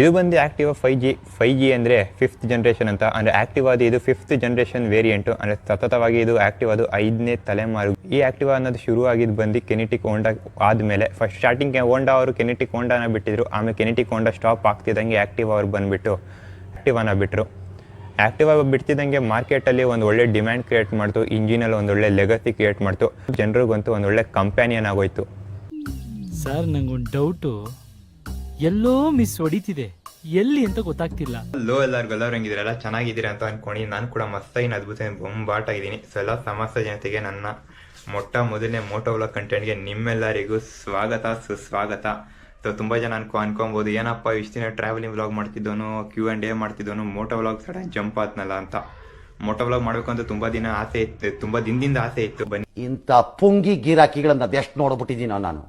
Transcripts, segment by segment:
ಇದು ಬಂದು Activa five G five G ಅಂದರೆ ಫಿಫ್ತ್ ಜನ್ರೇಷನ್ ಅಂತ. ಅಂದರೆ ಆ್ಯಕ್ಟಿವಾದ ಇದು ಫಿಫ್ತ್ ಜನ್ರೇಷನ್ ವೇರಿಯಂಟು ಅಂದರೆ ಸತತವಾಗಿ ಇದು ಆ್ಯಕ್ಟಿವಾದು ಐದನೇ ತಲೆಮಾರು. ಈ ಆಕ್ಟಿವ್ ಅನ್ನೋದು ಶುರು ಆಗಿದ್ದು ಬಂದು ಕೆನೆಟಿಕ್ ಹೋಂಡಾ ಆದಮೇಲೆ ಫಸ್ಟ್ ಸ್ಟಾರ್ಟಿಂಗ್ ಹೋಂಡಾ ಅವರು ಕೆನೆಟಿಕ್ ಹೋಂಡಾನ ಬಿಟ್ಟಿದ್ರು. ಆಮೇಲೆ ಕೆನೆಟಿಕ್ ಹೋಂಡಾ ಸ್ಟಾಪ್ ಆಗ್ತಿದ್ದಂಗೆ ಆ್ಯಕ್ಟಿವಾ ಅವ್ರು ಬಂದುಬಿಟ್ಟು ಆ್ಯಕ್ಟಿವಾನ ಬಿಟ್ಟರು ಆ್ಯಕ್ಟಿವಾ ಬಿಡ್ತಿದ್ದಂಗೆ ಮಾರ್ಕೆಟಲ್ಲಿ ಒಂದು ಒಳ್ಳೆ ಡಿಮ್ಯಾಂಡ್ ಕ್ರಿಯೇಟ್ ಮಾಡ್ತು. ಇಂಜಿನಲ್ಲಿ ಒಂದೊಳ್ಳೆ ಲೆಗಸಿ ಕ್ರಿಯೇಟ್ ಮಾಡ್ತು. ಜನರಿಗಂತೂ ಒಂದೊಳ್ಳೆ ಕಂಪ್ಯಾನಿಯನ್ ಆಗೋಯ್ತು. ಸರ್ ನಂಗೊಂದು ಡೌಟು ಎಲ್ಲೋ ಮಿಸ್ ಹೊಡಿತಿದೆ. ಎಲ್ಲಿ ಅಂತ ಗೊತ್ತಾಗ್ತಿಲ್ಲ. ಲೋ ಎಲ್ಲರಿಗೂ ಎಲ್ಲರೂ ಹೆಂಗಿದ್ದೀರಲ್ಲ ಚೆನ್ನಾಗಿದ್ದೀರಾ ಅಂತ ಅನ್ಕೊಂಡು ನಾನು ಕೂಡ ಮಸ್ತಾಗಿನ ಅದ್ಭುತ ಬೊಂಬಾಟ ಇದ್ದೀನಿ ಸೊ ಎಲ್ಲ ಸಮಸ್ತ ಜನತೆಗೆ ನನ್ನ ಮೊಟ್ಟ ಮೊದಲನೇ ಮೋಟೋ ವ್ಲಾಗ್ ಕಂಟೆಂಟ್ಗೆ ನಿಮ್ಮೆಲ್ಲರಿಗೂ ಸ್ವಾಗತ ಸುಸ್ವಾಗತ. ಸೊ ತುಂಬ ಜನ ಅನ್ಕೊ ಅನ್ಕೊಬೋದು ಏನಪ್ಪ ಇಷ್ಟು ದಿನ ಟ್ರಾವೆಲಿಂಗ್ ವ್ಲಾಗ್ ಮಾಡ್ತಿದ್ದೋನು ಕ್ಯೂ ಆ್ಯಂಡ್ ಎ ಮಾಡ್ತಿದ್ದೋನು ಮೋಟೋ ವ್ಲಾಗ್ ಸಡನ್ ಜಂಪ್ ಆತ್ನಲ್ಲ ಅಂತ. ಮೋಟೋ ವ್ಲಾಗ್ ಮಾಡಬೇಕು ಅಂತ ತುಂಬ ದಿನ ಆಸೆ ಇತ್ತು ತುಂಬ ದಿನದಿಂದ ಆಸೆ ಇತ್ತು. ಬನ್ನಿ. ಇಂಥ ಪುಂಗಿ ಗಿರಾಕಿಗಳನ್ನ ಅದೆಷ್ಟು ನೋಡ್ಬಿಟ್ಟಿದ್ದೀನೋ ನಾನು.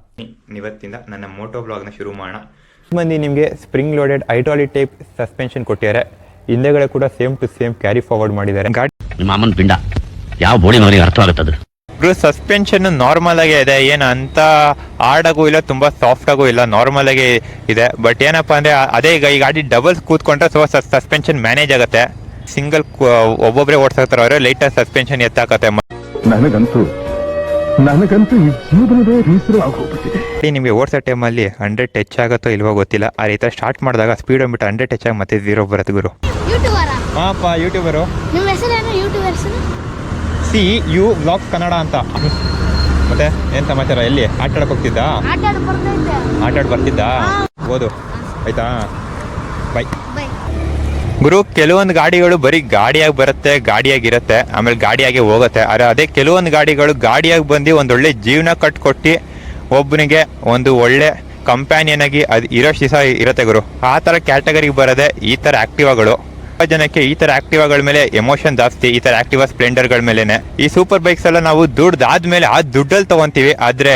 ಇವತ್ತಿಂದ ನನ್ನ ಮೋಟೋ ಬ್ಲಾಗ್ನ ಶುರು ಮಾಡೋಣ. ಮಂದಿ ನಿಮಗೆ spring loaded Italy type suspension ಕೊಟ್ಟಿದ್ದಾರೆ. ಹಿಂದೆಗಡೆ ಕೂಡ same to same carry forward ಮಾಡಿದ್ದಾರೆ. ಗಾಡಿ ನಿಮ್ಮ ಅಮ್ಮನ ಪಿಂಡ ಯಾವ ಬೋಡಿ ಮಗನಿಗೆ ಅರ್ಥವಾಗುತ್ತದೆ ಸಸ್ಪೆನ್ಷನ್ ನಾರ್ಮಲ್ ಆಗೇ ಇದೆ. ಏನು ಅಂತ ಹಾರ್ಡಾಗೂ ಇಲ್ಲ ತುಂಬಾ ಸಾಫ್ಟ್ ಆಗು ಇಲ್ಲ ನಾರ್ಮಲ್ ಆಗೇ ಇದೆ. ಬಟ್ ಏನಪ್ಪಾ ಅಂದ್ರೆ ಅದೇ ಈಗ ಈ ಗಾಡಿ ಡಬಲ್ಸ್ ಕೂತ್ಕೊಂಡ್ರೆ ಸ್ವಲ್ಪ ಸಸ್ಪೆನ್ಷನ್ ಮ್ಯಾನೇಜ್ ಆಗುತ್ತೆ. ಸಿಂಗಲ್ ಒಬ್ಬೊಬ್ಬರೇ ಓಡಿಸ್ತಾರೆ ಅವರೇ ಲೈಟಾಗಿ ಸಸ್ಪೆನ್ಷನ್ ಎತ್ತಾಕತ್ತೆ ನನಗಂತೂ ನನಗಂತೂ ಈ ಜೀವನದ ಬೇಸರ ಆಗೋಗ್ಬಿಟ್ಟಿದೆ. ನಿಮಗೆ ಓಡಿಸೋ ಟೈಮಲ್ಲಿ ಹಂಡ್ರೆಡ್ ಟಚ್ ಆಗುತ್ತೋ ಇಲ್ವೋ ಗೊತ್ತಿಲ್ಲ. ಆ ರೀತಿ ಸ್ಟಾರ್ಟ್ ಮಾಡಿದಾಗ ಸ್ಪೀಡ್ ಅಂದ್ಬಿಟ್ಟು ಹಂಡ್ರೆಡ್ ಟಚ್ ಆಗಿ ಮತ್ತೆ ಜೀರೋ ಬರುತ್ತೆ ಗುರು. ಯೂಟ್ಯೂಬರಾ ಹಾಪ ಯೂಟ್ಯೂಬರು ನಿಮ್ಮ ಹೆಸರೇನು? ಯೂಟ್ಯೂಬ್ ಹೆಸರು? ಸಿ ಯು ವ್ಲಾಗ್ಸ್ ಕನ್ನಡ ಅಂತ. ಮತ್ತೆ ಏನ್ ಸಮಾಚಾರ? ಎಲ್ಲಿ? ಆಟ ಆಡಕ್ ಹೋಗ್ತಿದ್ದ ಆಟ ಆಡ ಬರ್ತಿದ್ದ? ಓದು. ಆಯ್ತಾ? ಬಾಯ್ ಬೈ ಗುರು, ಕೆಲವೊಂದು ಗಾಡಿಗಳು ಬರೀ ಗಾಡಿಯಾಗಿ ಬರುತ್ತೆ, ಗಾಡಿಯಾಗಿರುತ್ತೆ, ಆಮೇಲೆ ಗಾಡಿಯಾಗಿ ಹೋಗುತ್ತೆ. ಆದರೆ ಅದೇ ಕೆಲವೊಂದು ಗಾಡಿಗಳು ಗಾಡಿಯಾಗಿ ಬಂದು ಒಂದೊಳ್ಳೆ ಜೀವನ ಕಟ್ಕೊಟ್ಟು ಒಬ್ಬನಿಗೆ ಒಂದು ಒಳ್ಳೆ ಕಂಪ್ಯಾನಿಯನ್ ಆಗಿ ಅದು ಇರೋ ಶಿಸ ಇರುತ್ತೆ ಗುರು. ಆ ಥರ ಕ್ಯಾಟಗರಿಗೆ ಬರೋದೆ ಈ ಥರ ಆ್ಯಕ್ಟಿವಾಗಳು ಜನಕ್ಕೆ ಈ ತರ ಆಕ್ಟಿವಾಗಳ ಮೇಲೆ ಎಮೋಷನ್ ಜಾಸ್ತಿ, ಈ ತರ ಆಕ್ಟಿವಾ ಸ್ಪ್ಲೆಂಡರ್ಗಳ ಮೇಲೆನೆ. ಈ ಸೂಪರ್ ಬೈಕ್ಸ್ ಎಲ್ಲ ನಾವು ದುಡ್ದಾದ್ಮೇಲೆ ಆ ದುಡ್ಡಲ್ಲಿ ತಗೊಂತೀವಿ. ಆದ್ರೆ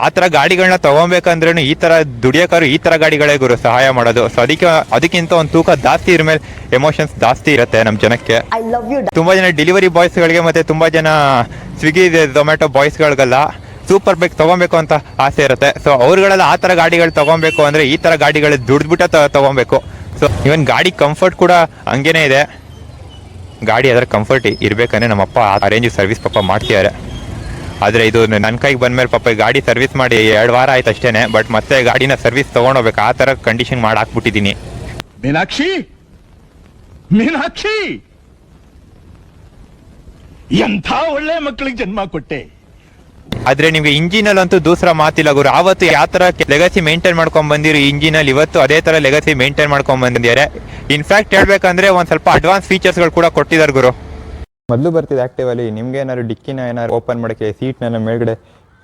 ಆ ತರ ಗಾಡಿಗಳನ್ನ ತೊಗೊಬೇಕಂದ್ರೂ ಈ ತರ ದುಡಿಯೋಕಾರು ಈ ತರ ಗಾಡಿಗಳೇ ಗುರು ಸಹಾಯ ಮಾಡೋದು. ಸೊ ಅದಕ್ಕೆ ಅದಕ್ಕಿಂತ ಒಂದು ತೂಕ ಜಾಸ್ತಿ ಇರ ಮೇಲೆ ಎಮೋಷನ್ಸ್ ಜಾಸ್ತಿ ಇರುತ್ತೆ ನಮ್ಮ ಜನಕ್ಕೆ. ತುಂಬಾ ಜನ ಡೆಲಿವರಿ ಬಾಯ್ಸ್ಗಳಿಗೆ ಮತ್ತೆ ತುಂಬಾ ಜನ ಸ್ವಿಗ್ಗಿ ಝೊಮ್ಯಾಟೊ ಬಾಯ್ಸ್ಗಳಿಗೆಲ್ಲ ಸೂಪರ್ ಬೈಕ್ ತಗೊಬೇಕು ಅಂತ ಆಸೆ ಇರುತ್ತೆ. ಸೊ ಅವ್ರುಗಳೆಲ್ಲ ಆ ತರ ಗಾಡಿಗಳು ತಗೊಬೇಕು ಅಂದ್ರೆ ಈ ತರ ಗಾಡಿಗಳು ದುಡ್ದುಬಿಟ್ಟ ತಗೊಬೇಕು. ಸೊ ಇವನ್ ಗಾಡಿ ಕಂಫರ್ಟ್ ಕೂಡ ಹಂಗೇನೆ ಇದೆ. ಗಾಡಿ ಅದರ ಕಂಫರ್ಟ್ ಇರ್ಬೇಕಂದ್ರೆ ನಮ್ಮಪ್ಪ ಆ ರೇಂಜ್ ಸರ್ವಿಸ್ ಪಾಪ ಮಾಡ್ತಿದ್ದಾರೆ. ಆದರೆ ಇದು ನನ್ನ ಕೈಗೆ ಬಂದ್ಮೇಲೆ ಪಾಪ ಗಾಡಿ ಸರ್ವಿಸ್ ಮಾಡಿ ಎರಡು ವಾರ ಆಯ್ತು ಅಷ್ಟೇನೆ ಬಟ್ ಮತ್ತೆ ಗಾಡಿನ ಸರ್ವಿಸ್ ತೊಗೊಂಡೋಗ್ಬೇಕು. ಆ ಥರ ಕಂಡೀಷನ್ ಮಾಡಿ ಹಾಕ್ಬಿಟ್ಟಿದ್ದೀನಿ ಮೀನಾಕ್ಷಿ! ಮೀನಾಕ್ಷಿ! ಎಂಥ ಒಳ್ಳೆ ಮಕ್ಕಳಿಗೆ ಜನ್ಮ ಕೊಟ್ಟೆ. ಆದ್ರೆ ನಿಮ್ಗೆ ಇಂಜಿನಲ್ಲಿ ಅಂತೂ ದೂಸರ ಮಾತಿಲ್ಲ ಗುರು. ಆವತ್ತು ಯಾವ ತರ ಲೆಗಸಿ ಮೇಂಟೈನ್ ಮಾಡ್ಕೊಂಡ್ ಇಂಜಿನ್ ಅಲ್ಲಿ ಇವತ್ತು ಅದೇ ತರ ಲೆಗಸಿ ಮೇಂಟೈನ್ ಮಾಡ್ಕೊಂಡ್ ಬಂದಿದ್ದಾರೆ. ಇನ್ಫ್ಯಾಕ್ಟ್ ಹೇಳ್ಬೇಕಂದ್ರೆ ಒಂದ್ ಸ್ವಲ್ಪ ಅಡ್ವಾನ್ಸ್ ಫೀಚರ್ಸ್ಗಳು ಕೂಡ ಕೊಟ್ಟಿದ್ದಾರೆ ಗುರು. ಮೊದಲು ಬರ್ತಿದೆ ಆಕ್ಟಿವ್ ಅಲ್ಲಿ ನಿಮ್ಗೆ ಏನಾದ್ರು ಡಿಕ್ಕಿನ ಏನಾದ್ರು ಓಪನ್ ಮಾಡಕ್ಕೆ ಸೀಟ್ನ ಮೇಲ್ಗಡೆ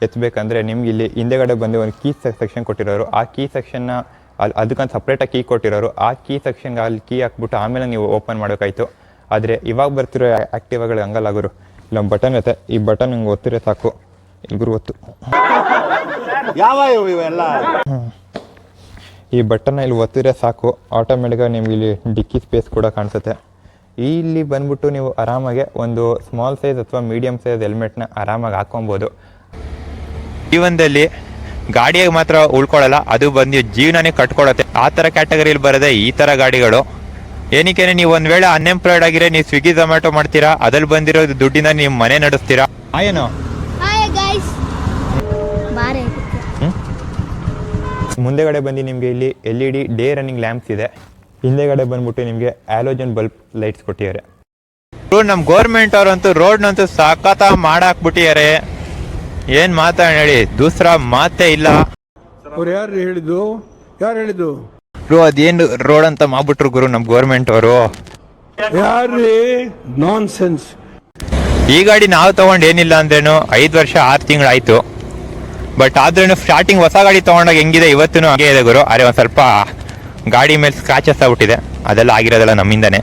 ಎತ್ತಬೇಕಂದ್ರೆ ನಿಮ್ಗೆ ಇಲ್ಲಿ ಹಿಂದೆಗಡೆ ಬಂದು ಒಂದು ಕೀ ಸೆಕ್ಷನ್ ಕೊಟ್ಟಿರೋರು. ಆ ಕೀ ಸೆಕ್ಷನ್ನ ಅಲ್ಲಿ ಅದಕ್ಕೊಂದು ಸಪ್ರೇಟಾಗಿ ಕೀ ಕೊಟ್ಟಿರೋರು. ಆ ಕೀ ಸೆಕ್ಷನ್ಗೆ ಅಲ್ಲಿ ಕೀ ಹಾಕ್ಬಿಟ್ಟು ಆಮೇಲೆ ನೀವು ಓಪನ್ ಮಾಡೋಕ್ಕಾಯ್ತು ಆದರೆ ಇವಾಗ ಬರ್ತಿರೋ ಆ್ಯಕ್ಟಿವಾಗಳು ಹಂಗಲ್ಲ ಗುರು. ಇಲ್ಲೊಂದು ಬಟನ್ ಇರುತ್ತೆ. ಈ ಬಟನ್ ಹಂಗೆ ಒತ್ತಿದ್ರೆ ಸಾಕು. ಇಲ್ಗುರು ಗುರು ಒತ್ತು ಯಾವ ಇವೆಲ್ಲ? ಈ ಬಟನ್ ಇಲ್ಲಿ ಒತ್ತಿದ್ರೆ ಸಾಕು. ಆಟೋಮೆಟಿಕಾಗಿ ನಿಮ್ಗೆ ಇಲ್ಲಿ ಡಿಕ್ಕಿ ಸ್ಪೇಸ್ ಕೂಡ ಕಾಣಿಸುತ್ತೆ. ಇಲ್ಲಿ ಬಂದ್ಬಿಟ್ಟು ನೀವು ಆರಾಮಾಗೆ ಒಂದು ಸ್ಮಾಲ್ ಸೈಜ್ ಅಥವಾ ಮೀಡಿಯಂ ಸೈಜ್ ಹೆಲ್ಮೆಟ್ನ ಆರಾಮಾಗಿ ಹಾಕೊಬೋದು ಜೀವನದಲ್ಲಿ ಗಾಡಿಯಾಗಿ ಮಾತ್ರ ಉಳ್ಕೊಳ್ಳಲ್ಲ ಅದು ಬಂದು ಜೀವನನೇ ಕಟ್ಕೊಳತ್ತೆ. ಆ ಥರ ಕ್ಯಾಟಗರಿಲಿ ಬರದೆ ಈ ಥರ ಗಾಡಿಗಳು. ಏನಕ್ಕೆ ನೀವು ಒಂದು ವೇಳೆ ಅನ್ಎಂಪ್ಲಾಯ್ಡ್ ಆಗಿರೋ ನೀವು ಸ್ವಿಗ್ಗಿ ಝೊಮ್ಯಾಟೊ ಮಾಡ್ತೀರಾ? ಅದ್ರಲ್ಲಿ ಬಂದಿರೋ ದುಡ್ಡಿನ ನೀವು ಮನೆ ನಡೆಸ್ತೀರಾ? ಏನು ಮುಂದೆಗಡೆ ಬಂದು ನಿಮಗೆ ಇಲ್ಲಿ L E D day running lamps ಇದೆ. ಹಿಂದೆಗಡೆ ಬಂದ್ಬಿಟ್ಟು ನಿಮಗೆ ಆಲೋಜನ್ ಬಲ್ಬ್ ಲೈಟ್ಸ್ ಕೊಟ್ಟಿದ್ದಾರೆ. ನಮ್ಮ ಗೌರ್ಮೆಂಟ್ ಅವರಂತೂ ರೋಡ್ನಂತೂ ಸಖತ ಮಾಡಾಕ್ಬಿಟ್ಟಿದ್ದಾರೆ. ಏನು ಮಾತಾಡ ಹೇಳಿ ದೂಸರ ಮಾತೇ ಇಲ್ಲ. ಅವ್ರು ಯಾರು ಹೇಳಿದ್ದು? ಯಾರು ಹೇಳಿದ್ದು? ಗುರು ಅದೇನು ರೋಡ್ ಅಂತ ಮಾಡ್ಬಿಟ್ರು ಗುರು ನಮ್ಮ ಗೌರ್ಮೆಂಟ್ ಅವರು. ಯಾರ್ರೀ? ನಾನ್ ಸೆನ್ಸ್ ಈ ಗಾಡಿ ನಾವು ತಗೊಂಡು ಏನಿಲ್ಲ ಅಂದ್ರೇನು ಐದು ವರ್ಷ ಆರು ತಿಂಗಳಾಯ್ತು. ಬಟ್ ಆದ್ರೂ ಸ್ಟಾರ್ಟಿಂಗ್ ಹೊಸ ಗಾಡಿ ತಗೊಂಡಾಗ ಹೆಂಗಿದೆ? ಇವತ್ತು ಹಾಗೆ ಇದೆ ಗುರು. ಅರೆ ಒಂದು ಸ್ವಲ್ಪ ಗಾಡಿ ಮೇಲೆ ಸ್ಕ್ರಾಚಸ್ ಆಗ್ಬಿಟ್ಟಿದೆ. ಅದೆಲ್ಲ ಆಗಿರೋದೆಲ್ಲ ನಮ್ಮಿಂದನೇ.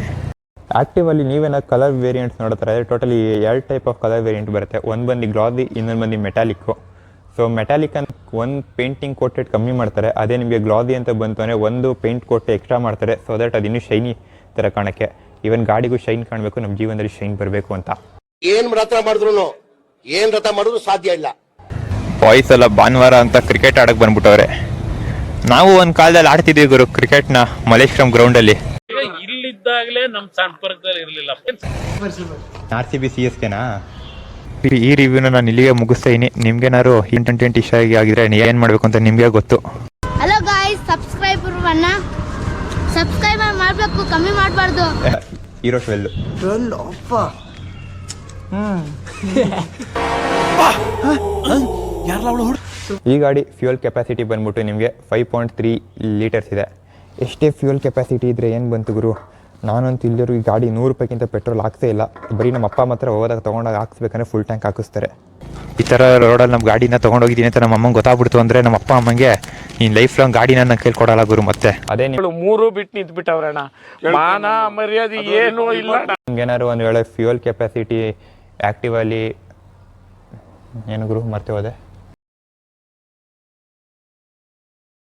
ಆಕ್ಟಿವ್ ಅಲ್ಲಿ ನೀವೇನಾದ್ರು ಕಲರ್ ವೇರಿಯಂಟ್ಸ್ ನೋಡ್ತಾರೆ ಅದೇ ಟೋಟಲಿ ಎರಡು ಟೈಪ್ ಆಫ್ ಕಲರ್ ವೇರಿಯಂಟ್ ಬರುತ್ತೆ. ಒಂದು ಬಂದು ಗ್ಲಾಸಿ ಇನ್ನೊಂದು ಬಂದು ಮೆಟಾಲಿಕ್ಕು ಸೊ ಮೆಟಾಲಿಕ್ ಅಂತ ಒಂದು ಪೇಂಟಿಂಗ್ ಕೋಟೆಡ್ ಕಮ್ಮಿ ಮಾಡ್ತಾರೆ. ಅದೇ ನಿಮಗೆ ಗ್ಲಾಸಿ ಅಂತ ಬಂತು ಅಂದರೆ ಒಂದು ಪೇಂಟ್ ಕೊಟ್ಟು ಎಕ್ಸ್ಟ್ರಾ ಮಾಡ್ತಾರೆ. ಸೊ ದಟ್ ಅದು ಇನ್ನೂ ಶೈನಿ ಥರ ಕಾಣಕ್ಕೆ. ಈವನ್ ಗಾಡಿಗೂ ಶೈನ್ ಕಾಣಬೇಕು ನಮ್ಮ ಜೀವನದಲ್ಲಿ ಶೈನ್ ಬರಬೇಕು ಅಂತ. ಏನು ರಥ ಮಾಡಿದ್ರು ಏನು ರಥ ಮಾಡಿದ್ರು ಸಾಧ್ಯ ಇಲ್ಲ. ಬಾಯ್ಸ್ ಎಲ್ಲ ಭಾನುವಾರ ಅಂತ ಕ್ರಿಕೆಟ್ ಆಡಕ್ಕೆ ಬಂದ್ಬಿಟ್ಟವ್ರೆ. ನಾವು ಒಂದ್ ಕಾಲದಲ್ಲಿ ಆಡ್ತಿದ್ವಿ ಗುರು ಕ್ರಿಕೆಟ್ನ ಮಲೇಶ್ವರಂ ಗ್ರೌಂಡಲ್ಲಿ ಇಲ್ಲಿದ್ದಾಗಲೇ ನಮ್ಮ ಸಂಪರ್ಕದಲ್ಲಿ ಇರಲಿಲ್ಲ. R C B C S ಕೆನಾ ಈ ರಿವ್ಯೂನ ನಾನು ಇಲ್ಲಿಗೆ ಮುಗಿಸ್ತಾ ಇದೀನಿ. ನಿಮ್ಗೇನಾದ್ರು ಇಂಟೆಂಟೆಂಟ್ ಇಷ್ಟ ಆಗಿ ಆಗಿದ್ರೆ ಏನು ಮಾಡಬೇಕು ಅಂತ ನಿಮಗೆ ಗೊತ್ತು. ಹಲೋ ಗಾಯ್ಸ್ ಸಬ್ಸ್ಕ್ರೈಬರ್ ಅಣ್ಣ ಸಬ್ಸ್ಕ್ರೈಬ್ ಮಾಡಬೇಕು ಕಮ್ಮಿ ಮಾಡಬಾರ್ದು. ಹೀರೋ ಟ್ವೆಲ್ಲು ಈ ಗಾಡಿ ಫ್ಯೂಯಲ್ ಕೆಪಾಸಿಟಿ ಬಂದ್ಬಿಟ್ಟು ನಿಮಗೆ ಫೈವ್ ಪಾಯಿಂಟ್ ತ್ರೀ ಲೀಟರ್ಸ್ ಇದೆ. ಎಷ್ಟೇ ಫ್ಯೂಯಲ್ ಕೆಪಾಸಿಟಿ ಇದ್ದರೆ ಏನು ಬಂತು ಗುರು? ನಾನಂತೂ ಇಲ್ಲರೂ ಈ ಗಾಡಿ ನೂರು ರೂಪಾಯಿಗಿಂತ ಪೆಟ್ರೋಲ್ ಹಾಕ್ಸೇ ಇಲ್ಲ. ಬರೀ ನಮ್ಮ ಅಪ್ಪ ಮಾತ್ರ ಹೋದಾಗ ತೊಗೊಂಡಾಗ ಹಾಕ್ಸ್ಬೇಕಂದ್ರೆ ಫುಲ್ ಟ್ಯಾಂಕ್ ಹಾಕಿಸ್ತಾರೆ. ಈ ಥರ ರೋಡಲ್ಲಿ ನಮ್ಮ ಗಾಡಿನ ತೊಗೊಂಡೋಗಿದ್ದೀನಿ ಅಂತ ನಮ್ಮ ಅಮ್ಮಂಗೆ ಗೊತ್ತಾಗ್ಬಿಡ್ತು ಅಂದರೆ ನಮ್ಮ ಅಪ್ಪ ಅಮ್ಮಂಗೆ ನೀನು ಲೈಫ್ ಲಾಂಗ್ ಗಾಡಿನ ನಾನು ಕೇಳ್ಕೊಡಲ್ಲ ಗುರು ಮತ್ತೆ. ಅದೇ ಮೂರು ಬಿಟ್ಟು ನಿಂತ್ ಬಿಟ್ಟವ್ರಣ್ಣ ಮಾನ ಮರ್ಯಾದೆ ಏನೂ ಇಲ್ಲ. ನಿಮ್ಗೇನಾದ್ರು ಒಂದು ವೇಳೆ ಫ್ಯೂಯಲ್ ಕೆಪಾಸಿಟಿ ಆ್ಯಕ್ಟಿವಲ್ಲಿ ಏನು ಗುರು ಮತ್ತೆ ಹೋದೆ?